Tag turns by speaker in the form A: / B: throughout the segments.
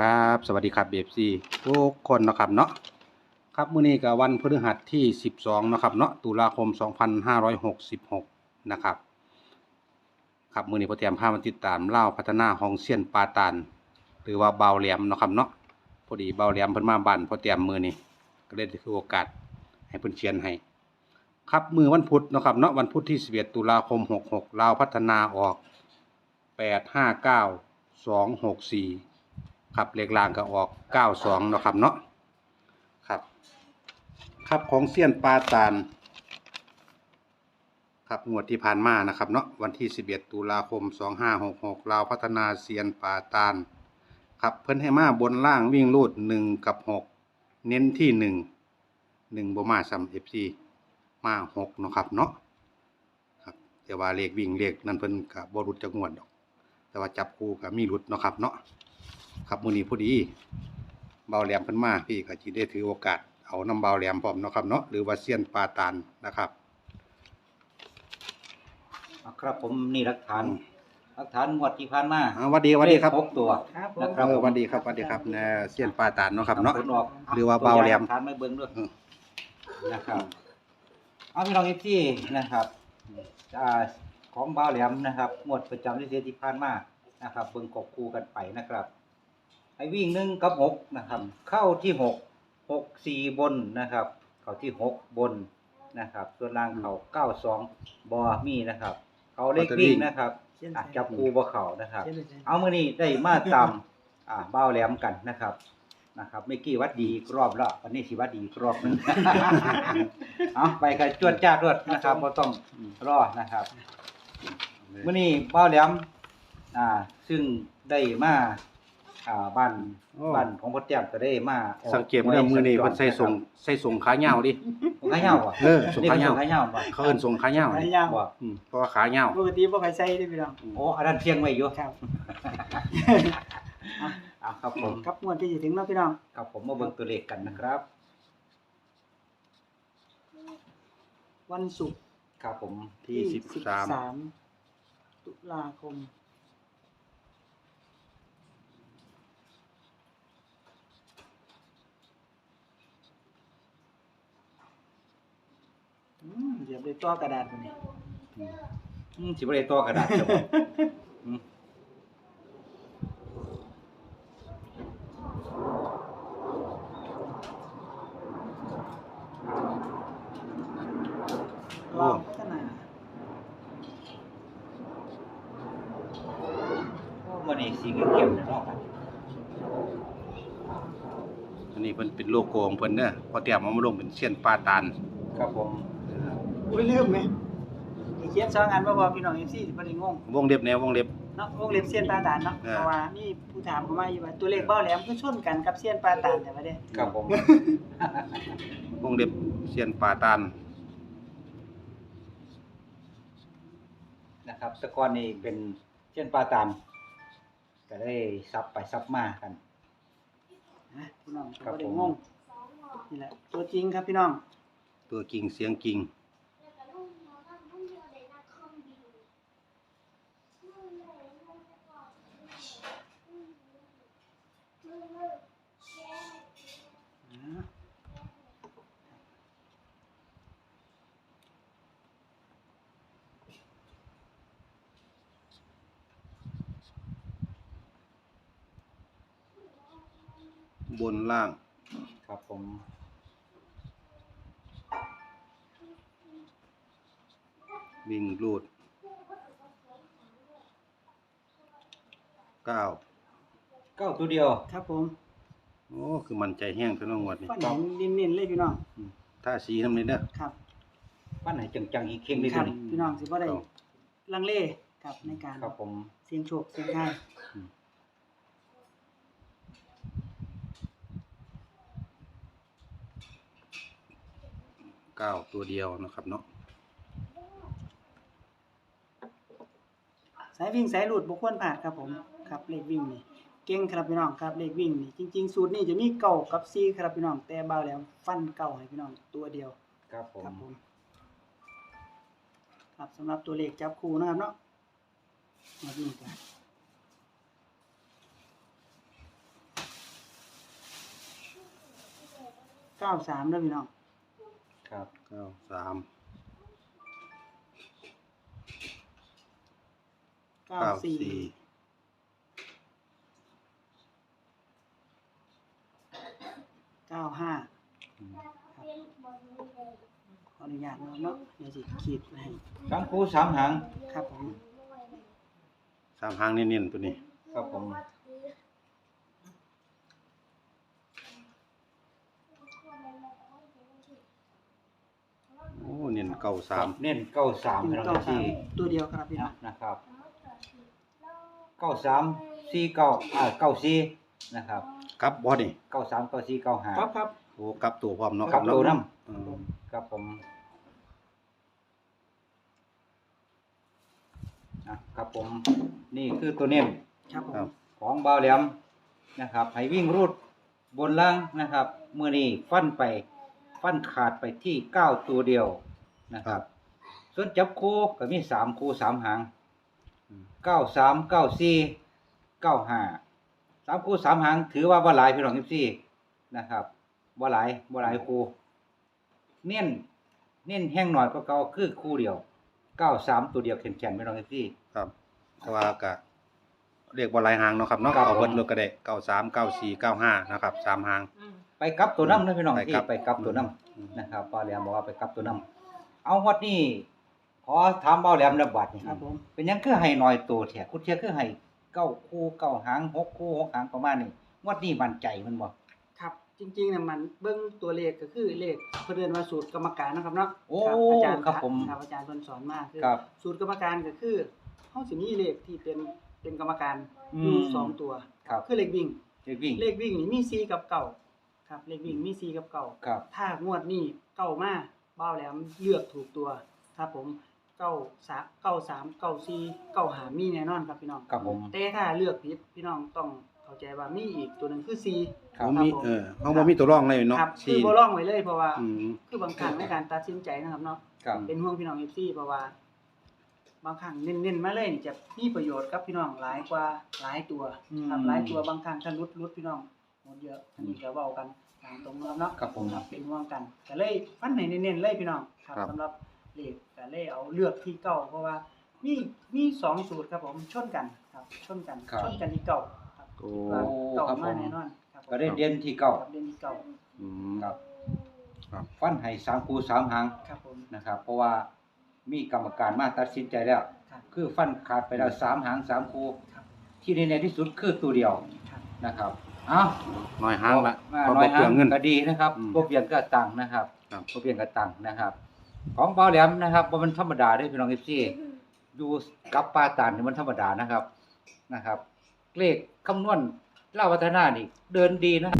A: ครับสวัสดีครับเบฟซีทุกคนนะครับเนาะครับมื้อนี้ก็วันพฤหัสที่ 12นะครับเนาะตุลาคม 2566 นะครับครับมื้อนี้พ่อเตรียมพามาติดตามเล่าพัฒนาห้องเซียนปาตานหรือว่าเบาแหลมนะครับเนาะพอดีเบาแหลมเพิ่นมาบ้านพ่อเตรียมมื้อนี้ก็เลยถือโอกาสให้เพิ่นเขียนให้ครับมื้อวันพุธนะครับเนาะวันพุธที่ 11 ตุลาคม 66ลาวพัฒนาออก 859 264 ครับเลขล่างก็ออก92เนาะครับเนาะครับ ครับของเซียนปลาตานครับงวดที่ผ่านมานะครับเนาะวันที่ 11 ตุลาคม 2566ลาวพัฒนาเซียนปาตานครับเพิ่นให้มาบนล่างวิ่งรูด 1 กับ 6 เน้นที่ 1 1บ่มาซ้ำ FC มา6เนาะครับเนาะครับแต่ว่าเลขวิ่งเลขนั้นเพิ่นก็บ่รุดจักงวดดอก แต่ว่าจับคู่ก็มีรุดเนาะครับเนาะ ครับมื้อนี้พอดีเบาแหลมเพิ่นมาพี่ก็สิได้ถือโอกาสเอาน้ำเบาแหลมพร้อมเนาะครับเนาะหรือว่าเซียนปาตานนะครับ
B: อะครับผมนี่หลักฐานหลักฐานงวดที่ผ่านมา
A: อ่าหวัดดีหวัดดีครับ
B: เลขหกตัว
C: ครับผม
B: นะครับ
A: เออหวัดดีครับหวัดดีครับนะเซียนปาตานเนาะครับเนาะ
B: ผลออก
A: หรือว่าเบาแหลม
B: ตัวอย่งกฐานไม่เบิ่งด้วย
A: อืม
B: นะครับเอาพี่น้องที่นะครับอ่าของเบาแหลมนะครับงวดประจำที่เสียที่ผ่านมานะครับ เบิ่งกบคู่กันไปนะครับ ไอ้วิ่งหนึ่งกับหกนะครับ เข้าที่หกหกสี่บนนะครับ เข้าที่หกบนนะครับ ส่วนล่างเขาเก้าสองบอมีนะครับ เขาเลขวิ่งนะครับ
C: เช่น
B: อะจับคู่บ่เขานะครับ
C: เช่นเช่น
B: เอามื้อนี้ได้มาตามอ่าเบ้าแหลมกันนะครับนะครับเมื่อกี้วัดดีอีกรอบแล้ววันนี้สิวัดดีอีกรอบหนึงเอาไปกันจวดจ้าดรวดนะครับบ่ต้องรอนะครับมื้อนี้เบ้าแหลมอ่า ซึ่งได้มา อ่าบ้าน
A: โอ้
B: บ้านของพ่อแจ่มก็ได้มาออก
A: สังเกตเรื่องมื้อนี้เพิ่นใส่ส่งใส่ส่งขาเหย้าดิ
B: ส่งขาเหย้าบ่
A: เออส่ง
B: นี่
A: ขา
B: เป็น
A: เหย้า
B: ส่งขาเหย้าบ่
A: เขาเอิ้นส่งขาเหย้า
C: หลาย
A: ดิ
C: อย่าง
B: บ่
A: อืมเพราะว่าขาเหย้า
C: ปกติบ่ค่อยใส่เด้อพี่น้อง
B: โอ้อันนั้นเพียงไว้อยู่
C: ครับ
B: อ่าครับผม
C: ครับงวดที่จะถึงแล้วพี่น้อง
B: ครับผมมาเบิ่งตัวเลขกันนะครับ
C: วันศุกร์
B: ครับผม
A: ที่13
C: 13 ตุลาคม เดี๋ยวไปต่อกระดาษตัวนี้
B: อืมสิบ่ได้ต่อกระดาษครับผมอืม
C: ลองพัฒนา
B: โอ้มันนี่สีเข้มๆเนาะ
A: อันนี้เพิ่นเป็นโลโก้ของเพิ่นเด้อพอเตรียมเอามาลงเป็นเซียนปาตาน
B: ครับผม
C: อุ้ยลืมไหมอีเขียนสองอันบ่บ่พี่น้อง FC สิบ่ได้งง
A: วงเล็บแนววงเล็บ
C: เนาะวงเล็บเซียนปลาตานเนาะ
A: เออ
C: เพราะว่ามีผู้ถามเข้ามาอยู่ว่าตัวเลขเบ้าแหลมคือชนกันกับเซียนปลาตานแต่ว่าเด้
B: ครับผม
A: วงเล็บเซียนปาตาน
B: นะครับแตะกอนนี่เป็นเช่นปลาตามก็ได้ซับไปซับมากัน
C: นะพี่น้อง
B: ครับ
C: บ่ได้
B: ผม
C: งงนี่แหละตัวจริงครับพี่น้อง
A: ตัวจริงเสียงจริง บนล่าง
B: ครับผม
A: วิ่งรูดเก้า
B: เก้าตัวเดียว
C: ครับผม
A: โอ้ คือมันใจแห้งทั้งงวดนี่
C: ฟันเห็นเน้นๆเลยพี่น้อง
A: อืมถ้าสีน้ำนี้เด้อ
C: ครับ
B: ปั้นไหนจังๆอีกเข้มเลย
C: ค
B: ตั
C: รั
B: ว
C: บ
B: นี้
C: พี่น้องสิบ่ได้
A: ครับ
C: ลังเลครับในการ
B: ครับผม
C: เสี่ยงโชคเสี่ยงทาย
A: เก้าตัวเดียวนะครับเนาะ
C: สายวิ่งสายหลุดบุคคลผ่านครับผมครับเลขวิ่งนี่เก่งครับพี่น้องครับเลขวิ่งนี่จริง ๆ สูตรนี่จะมีเก่ากับซีครับพี่น้องแต่เบาแล้วฟันเก่าให้พี่น้องตัวเดียว
B: ครับผม
C: ครับผมคสำหรับตัวเลขจับคู่นะครับเนาะมาดูกันเก้าสามนะพี่น้อง
B: ครับ
A: เก้าสาม
C: เก้า
A: เก้า
C: สี่
A: สี่
C: เก้าห้าขออนุญาตเนาะเนาะเดี๋ยวสิขีดไว้ให้
B: สามคู่สามหาง
C: ครับผม
A: สามหางเน้นๆตัวนี้
B: ครับผม
A: อ้เน้นเก้าสาม
B: เน้นเก้าสาม
C: เป็น
B: พี่น้อง
C: เก้าสา
B: ที่
C: มตัวเดียวครับพี่น้อง
B: นะครับเก้าสามสี่เก้าอ่าเก้าสี่นะครับ
A: ครับบอนี่
B: เก้าสามเก้าสี่เก้าห้า
C: ครับครับ
A: โอ้กลับตัวพร้อมเนาะ
B: กลับตัวน
A: อืม
B: ครับผมอะครับผมนี่คือตัวเน้น
C: ครับผม
A: ครับ
B: ของเบาแหลมนะครับให้วิ่งรูดบนล่างนะครับ มือนี้ฟันไป ฟันขาดไปที่เก้าตัวเดียวนะครับ ส่วนจับคู่ก็มีสามคู่สามหาง
A: อืม
B: เก้าสามเก้าสี่เก้าห้าสามคู่สามหาง ถือว่าบ่หลายพี่น้องทิซี่นะครับบ่หลายบ่หลายคู่เน้นเน้นแห้งหน่อยก็เก่าคือคู่เดียวเก้าสามตัวเดียวแข็งๆพี่น้องทิซี่
A: ครับแต่ว่าก็เรียกว่าหลายหางเนาะครับเนาะ
B: ครับ
A: เอาเบิดเลยก็ได้เก้าสามเก้าสี่เก้าห้านะครับสามหาง
B: ไปกลับตัวน้ำนะพี่น้อง
A: ไป
B: ที่
A: กลับ
B: ไปกลับตัวน้
A: อืมำ
B: นะครับป้าแหลมบอกว่าไปกลับตัวน้ำเอาวัดนี้ขอถามเบาแหลมระบาดนี่
C: ครับผม
B: เป็นหยังคือให้น้อยตัวแท้คุณเทียคือให้เก้าคู่เก้าหางหกคู่หกหางประมาณนี้งวัดนี้มั่นใจมันบ่
C: ครับจริงๆเนี่ยมันเบิ้งตัวเลขก็คือเลขเพื่นเรียนว่าสูตรกรรมการนะครับเนาะ
B: โอ้
C: ครับอาจารย์
B: ครับผม
C: ครับอาจารย์เพิ่นสอนมากคือ
B: ครับ
C: สูตรกรรมการก็คือเฮาสิมีเลขที่เป็นเป็นกรรมการ
B: อืม
C: อยู่สองตัว
B: ครับ
C: คือเลขวิ่ง
B: เด็กวิ่ง
C: เลขวิ่งนี่มี4กับเก่า ครับเลขวิ่งมี4กับเก่า
B: ครับ
C: ถ้างวดนี้เก้ามาเบ้าแหลมเลือกถูกตัวครับผมเก้าสามเก้าสามเก้าสี่เก้าหามีแน่นอนครับพี่น้อง
B: ครับผม
C: แต่ถ้าเลือกผิดพี่น้องต้องเข้าใจว่ามีอีกตัวหนึงคือสี่
B: ครับ
A: เขามีเออเขาบ่มีตัวรองเลยเนาะ
C: ครับคือ
A: สี่
C: บ่ร่องไว้เลยเพราะว่า
A: อืม
C: คือบางครั้งในการตัดสินใจนะครับเนาะ
B: ครับ
C: เป็นห่วงพี่น้อง FC เพราะว่า บางครั้งเน้นๆมาเลยนี่จะมีประโยชน์กับพี่น้องหลายกว่าหลายตัวครับหลายตัวบางครั้งถ้าลุดลุดพี่น้องหมดเยอะอันนี้ก็เว้ากัน ตามตรงนะครับเนาะ
B: ครับผม
C: ครับเป็นห่วงกันก็เลยฟันให้เน้นๆเลยพี่น้องครับ
A: ครับ
C: สำหรับเลขก็เลยเอาเลือกที่เก่าเพราะว่ามีมีสองสูตรครับผมชนกันครับชนกัน
B: ครับ
C: ชนกันที่เก่าครับ
A: โอ้
C: ว่าเก่า
B: ครับผม
C: มาแน่นอนครับผม
B: ก็ได้เด่นที่เก้า
C: ครับเด่นที่เก่า
A: อืม
B: ครับ
A: ครับ
B: ฟันให้สามคู่สามหาง
C: ครับผม
B: นะครับ เพราะว่ามีกรรมการมาตัดสินใจแล้ว
C: ครับ
B: คือฟันขาดไปแล้วสามหางสามคู่
C: ครับ
B: ที่ในในที่สุดคือตัวเดียว
C: ครับ
B: นะครับ เอ้า
A: น้อยหางละ
B: อ่า
A: เพราะ
B: น้
A: บ่
B: อย
A: เปลืองเงิน
B: ก็ดีนะครับ
A: อืม
B: บ่เปลี่ยนก็ตังค์นะครับ
A: ครับ
B: บ่เปลี่ยนก็ตังค์นะครับ ของเบาแหลมนะครับบ่มันธรรมดาเด้อพี่น้อง FC อยู่กับปลาตานนี่มันธรรมดานะครับนะครับ เลขคำนวณเล่าวัฒนานี่เดินดีนะ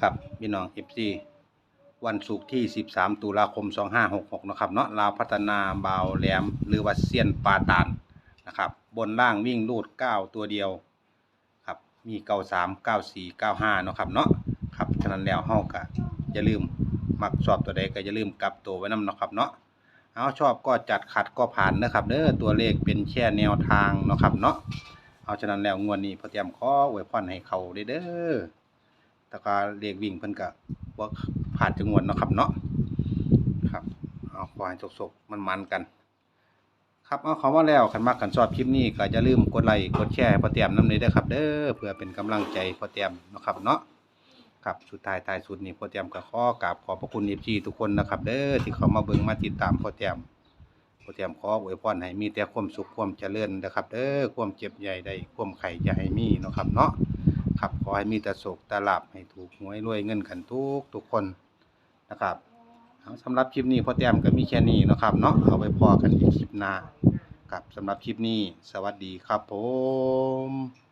A: ครับพี่น้อง FC วันศุกร์ที่ 13 ตุลาคม 2566นะครับเนาะลาวพัฒนาบาวแหลม หรือว่าเซียนปาตานนะครับ บนล่างวิ่งรูด 9 ตัวเดียว ครับมี93 94 95เนาะครับเนาะครับฉะนั้นแล้วเฮาก็อย่าลืมมักชอบตัวใดก็อย่าลืมกลับตัวไว้นำเนาะครับเนาะเอาชอบก็จัดขัดก็ผ่านนะครับเด้อตัวเลขเป็นแค่แนวทางเนาะครับเนาะเอาฉะนั้นแล้วงวดนี้พอเตรียมขออวยพรให้เขาเด้อเด้อแต่ก็เลขวิ่งเพิ่นก็บ่ผ่านจังหวัดเนาะครับเนาะครับเอาขอให้สกๆมันๆกัน ครับเอาเขาว่าแล้วคันมักกันชอบคลิปนี้ก็อย่าลืมกดไลค์กดแชร์พอเตรียมน้ำเลยเด้ครับเด้อเพื่อเป็นกำลังใจพอเตรียมนะครับเนาะครับสุดท้ายท้ายสุดนี้พอเตรียมก็ขอกราบขอบพระคุณ FC ทุกคนนะครับ เด้อที่เขามาเบิ่งมาติดตามพอเตรียมพอเตรียมขออวยพรให้มีแต่ความสุขความเจริญนะครับเด้อความเจ็บใหญ่ได้ความไข่อย่าให้มีนะครับเนาะครับขอให้มีแต่โศกต่ลาบให้ถูกหวยรวยเงินกันทุกทุกคนนะครับ สำหรับคลิปนี้พ่อแต้มก็มีแค่นี้นะครับเนาะเอาไปพอกันอีกคลิปหน้ากับสำหรับคลิปนี้ สวัสดีครับผม